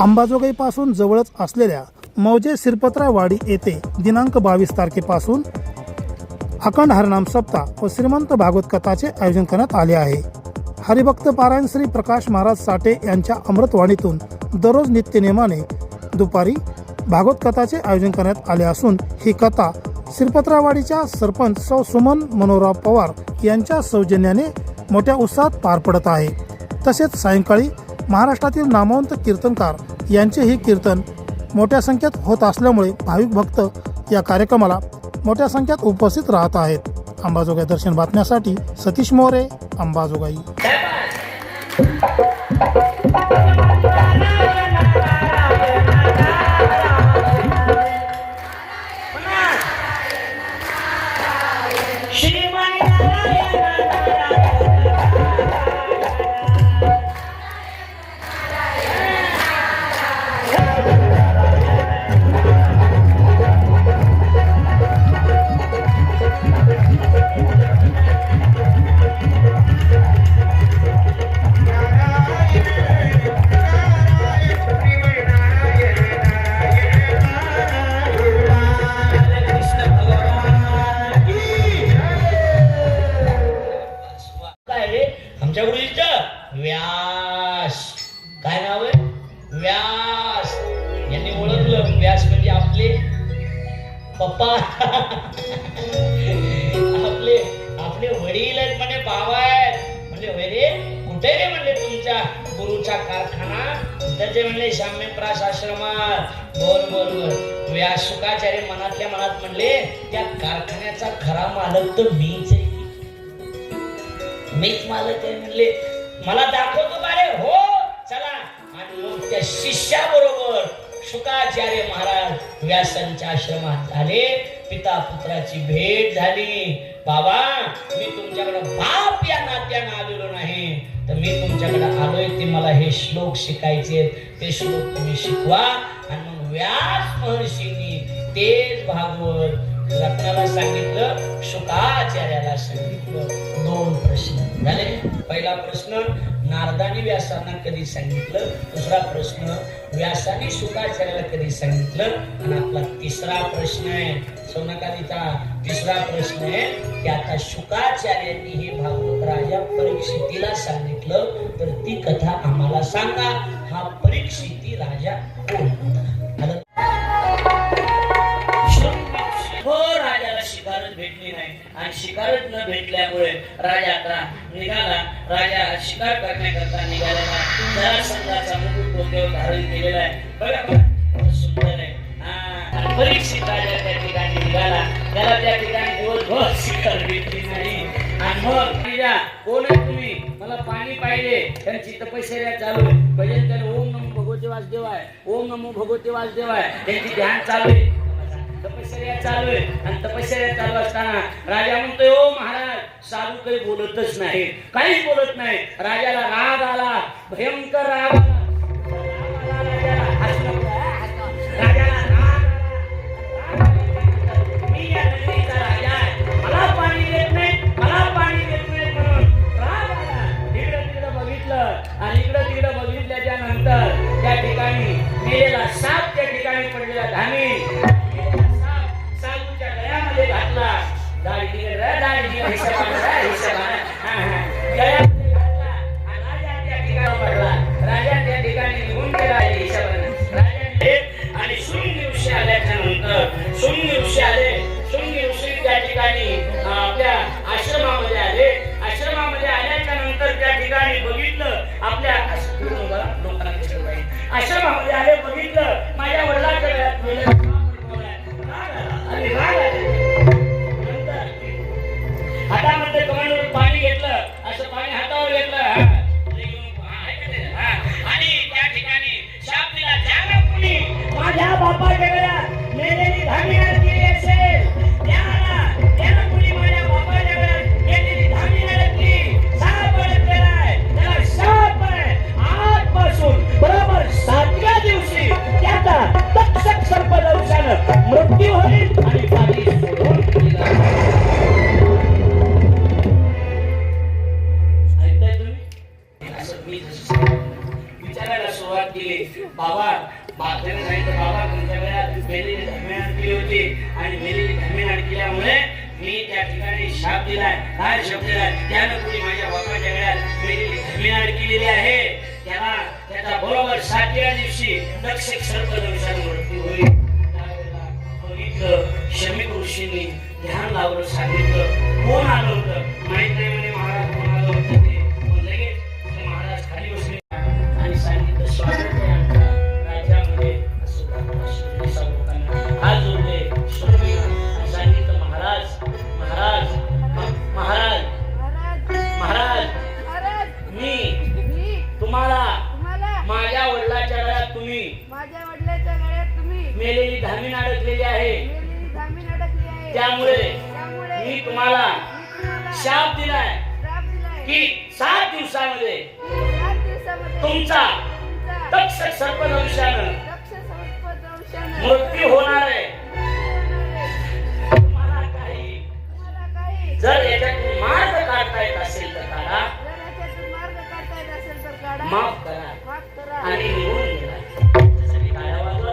अंबाजोगाईपासून जवळच असलेल्या मौजे सिरपत्रावाडी येथे दिनांक बावीस तारखेपासून अखंड हरनाम सप्ताह व श्रीमंत भागवत कथाचे आयोजन करण्यात आले आहे. हरिभक्त पारायण श्री प्रकाश महाराज साठे यांच्या अमृतवाणीतून दररोज नित्यनेमाने दुपारी भागवत कथाचे आयोजन करण्यात आले असून ही कथा सिरपत्रावाडीच्या सरपंच सौ सुमन मनोहरराव पवार यांच्या सौजन्याने मोठ्या उत्साहात पार पडत आहे. तसेच सायंकाळी महाराष्ट्रातील नामवंत कीर्तनकार यांचे हे कीर्तन मोठ्या संख्येत होत असल्यामुळे भाविक भक्त या कार्यक्रमाला मोठ्या संख्येत उपस्थित राहत आहेत. अंबाजोगाई दर्शन बातम्यासाठी सतीश मोरे अंबाजोगाई. मनात म्हणले त्या कारखान्याचा खरा मालक तर मीच आहे. मीच मालक आहे म्हणले मला दाखवतो बारे हो चला. आणि मग त्या शिष्याबरोबर शुकाचार्य महाराज व्यासांच्या आश्रमात झाले. पिता पुत्राची भेट झाली. बाबा मी तुमच्याकडे बाप या नात्यानं आलेलो नाही. तर मी तुमच्याकडे आलोय ते मला हे श्लोक शिकायचे ते श्लोक तुम्ही शिकवा. आणि मग व्यास महर्षींनी तेच भागवत लग्नाला सांगितलं शुकाचार्याला सांगितलं. दोन प्रश्न झाले. पहिला प्रश्न नारदाने व्यासांना कधी सांगितलं? दुसरा प्रश्न व्यासाने शुकाचार्याला कधी सांगितलं? आणि आपला तिसरा प्रश्न आहे सोनकालीचा तिसरा प्रश्न आहे की आता शुकाचार्यांनी हे भागवत राजा परीक्षितीला सांगितलं तर ती कथा आम्हाला सांगा. हा परीक्षिती राजा कोण? शिकारच न भेटल्यामुळे राजा आता निघाला. राजा शिकार करण्याकरता निघालेला. जरा संघाचा मुकुट डोक्यावर धारण केलेला आहे. बघा सुंदर आहे. हा, परीक्षित राजा त्या ठिकाणी निघाला. त्याला त्या ठिकाणी दिवसभर शिकार भेटली नाही. आणि मग राजा, कोण आहे तुम्ही? मला पाणी पाहिजे. त्यांची तपश्चर्या चालू भजन त्याला ओम नमो भगवते आहे ओम नमो भगवते वासुदेव त्यांची ध्यान चालू आहे. तपश्चर्या चालू आहे. आणि तपश्चर्या चालू असताना राजा म्हणतोय ओ महाराज साधू काही बोलतच नाही. काहीच बोलत नाही. राजाला राग आला भयंकर राग आला. राजा मला पाणी देत नाही मला पाणी देत इकडं तिकडं बघितलं आणि इकडं तिकडं बघितल्याच्या नंतर त्या ठिकाणी मेलेला साप त्या ठिकाणी पडलेला धामी रे, दाढी तिकडे, हिशोबानं मी विचारायला सुरुवात केली. बाबा बाबाने बाबा तुमच्या होती. आणि मेलेली धर्मे अडकल्यामुळे मी त्या ठिकाणी शाप दिलाय. काय शब्द दिलाय? त्यानं कुणी माझ्या बाबाच्या वेळात मेलेली धर्मे अडकलेली आहे. त्याला त्याचा बरोबर सातव्या दिवशी लक्ष सर्प दिवसात मृत्यू होईल. बघितलं शमी ऋषींनी ध्यान लावलं सांगितलं कोण आलं होतं? माहीत नाही तुमचा दक्ष सर्पदंशानं मृत्यू होणार आहे. तुम्हाला काही जर याच्यातून मार्ग काढता येत असेल तर काढा. माफ करा. आणि निघून गेला त्यासाठी टाळ्या वाजवा,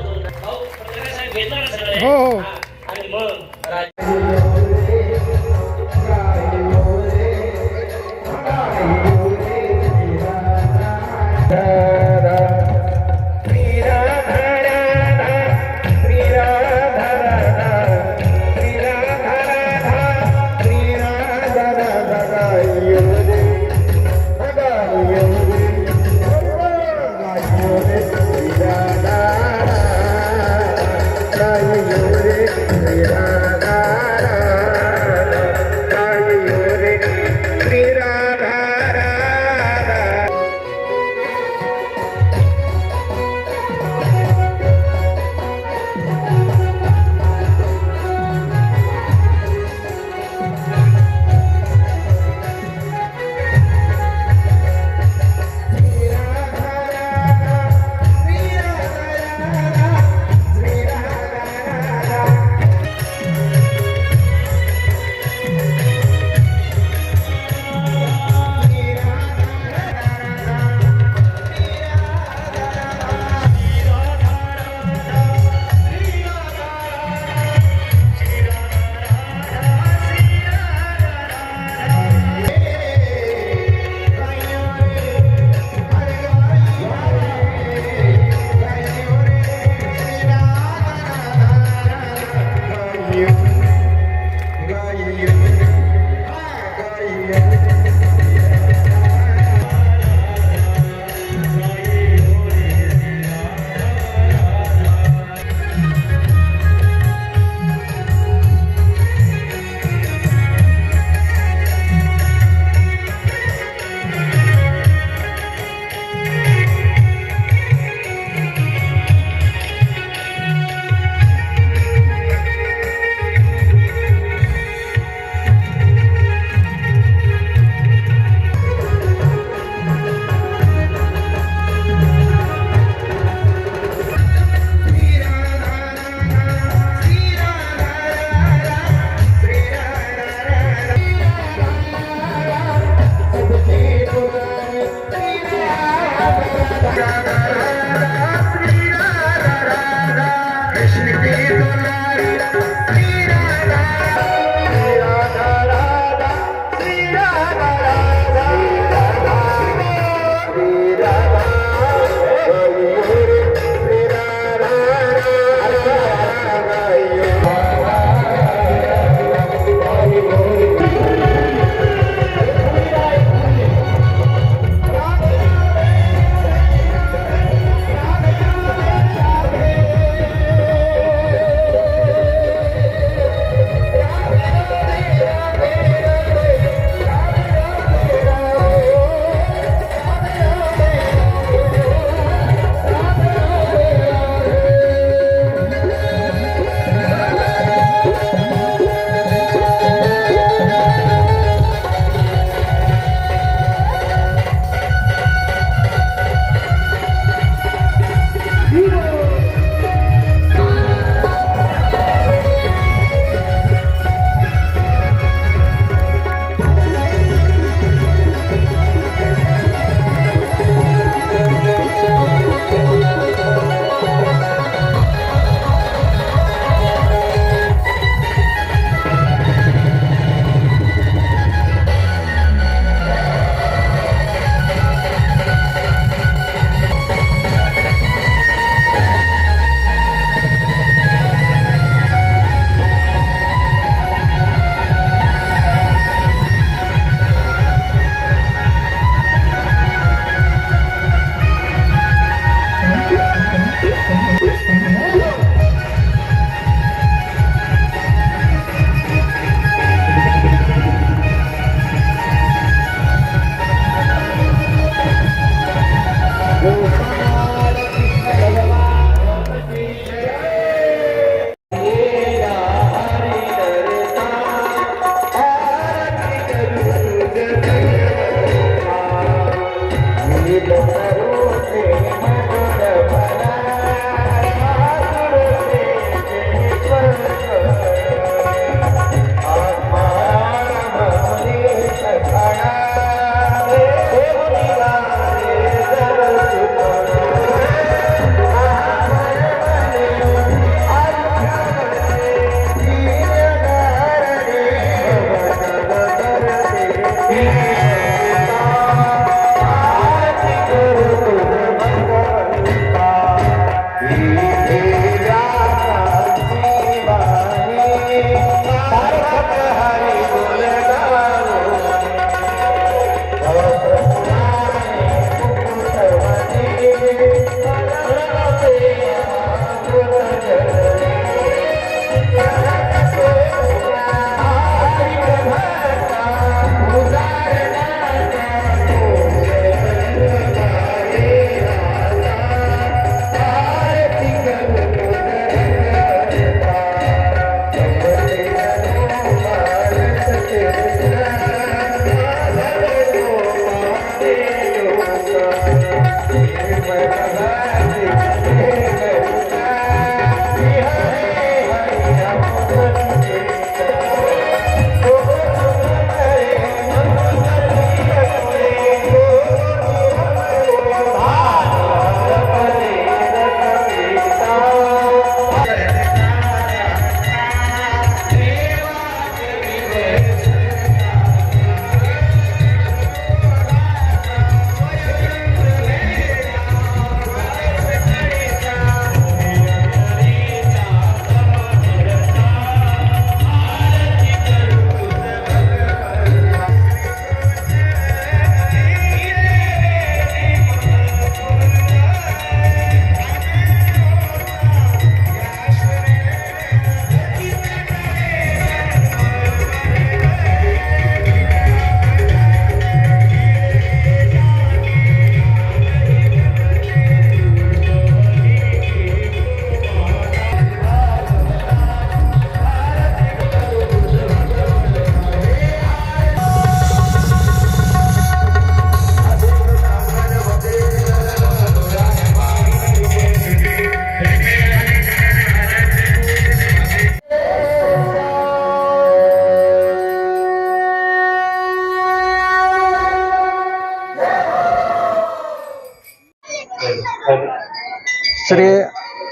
श्री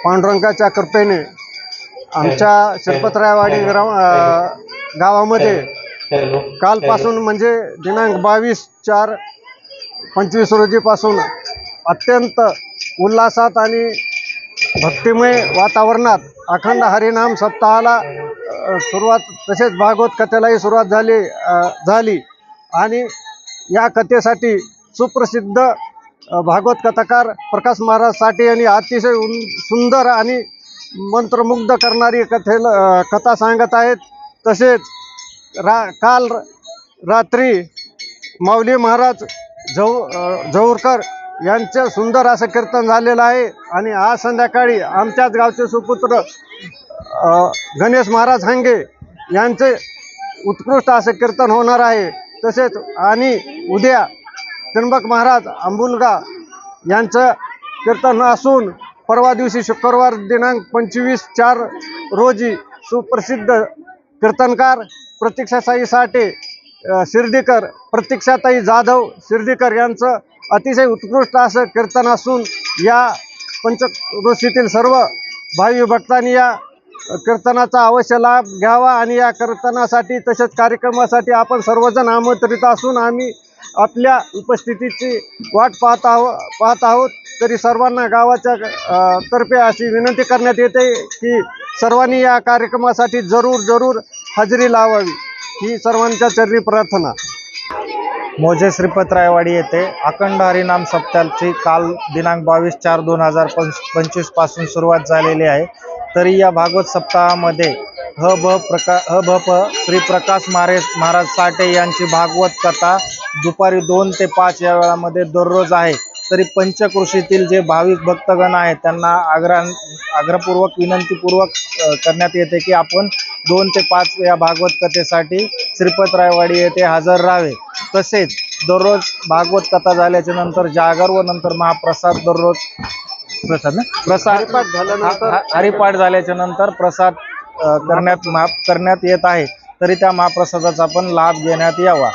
पांडुरंगाच्या कृपेने आमच्या शिरपतरायवाडी ग्राम अ, गावामध्ये कालपासून म्हणजे दिनांक बावीस चार पंचवीस रोजीपासून अत्यंत उल्हासात आणि भक्तिमय वातावरणात अखंड हरिनाम सप्ताहाला सुरुवात तसेच भागवत कथेलाही सुरुवात झाली झाली. आणि या कथेसाठी सुप्रसिद्ध भागवत कथाकार प्रकाश महाराज साठे यांनी अतिशय सुंदर आणि मंत्रमुग्ध करणारी कथेला कथा सांगत आहेत. तसेच रा काल रात्री माऊली महाराज जव जवूरकर यांचं सुंदर असं कीर्तन झालेलं आहे. आणि आज संध्याकाळी आमच्याच गावचे सुपुत्र गणेश महाराज हांगे यांचे उत्कृष्ट असं कीर्तन होणार आहे. तसेच आणि उद्या त्र्यंबक महाराज आंबुलगा यांचं कीर्तन असून परवा दिवशी शुक्रवार दिनांक पंचवीस चार रोजी सुप्रसिद्ध कीर्तनकार प्रतीक्षासाई साठे शिर्डीकर प्रतीक्षाताई जाधव शिर्डीकर यांचं अतिशय उत्कृष्ट असं कीर्तन असून या पंचक्रोशीतील सर्व भावी भक्तांनी या कीर्तनाचा अवश्य लाभ घ्यावा आणि या कीर्तनासाठी तसेच कार्यक्रमासाठी आपण सर्वजण आमंत्रित असून आम्ही आपल्या उपस्थितीची वाट पाहत आहो पाहत आहोत. तरी सर्वांना गावाच्या तर्फे अशी विनंती करण्यात येते की सर्वांनी या कार्यक्रमासाठी जरूर जरूर हजेरी लावावी. ही सर्वांच्या चरणी प्रार्थना. मोजे श्रीपतरायवाडी येथे अखंड हरिनाम सप्ताहाची काल दिनांक बावीस चार दोन हजार पंच पंचवीसपासून सुरुवात झालेली आहे. तरी या भागवत सप्ताहामध्ये ह भ प्रका ह भ प श्री प्रकाश महाराज महाराज साठे यांची भागवत कथा दुपारी दोन ते पाच या वेळामध्ये दररोज आहे. तरी पंचकृषीतील जे भाविक भक्तगण आहेत त्यांना आग्रह आग्रहपूर्वक विनंतीपूर्वक करण्यात येते की आपण दोन ते पाच या भागवत कथेसाठी श्रीपतरायवाडी येथे हजर राहावे. तसेच दररोज भागवत कथा झाल्याच्यानंतर जागर व नंतर महाप्रसाद दररोज प्रसाद ना? प्रसाद हरिपाठ झाल्याच्यानंतर प्रसाद करण्यात माफ करण्यात येत आहे. तरी त्या महाप्रसादाचा पण लाभ घेण्यात यावा.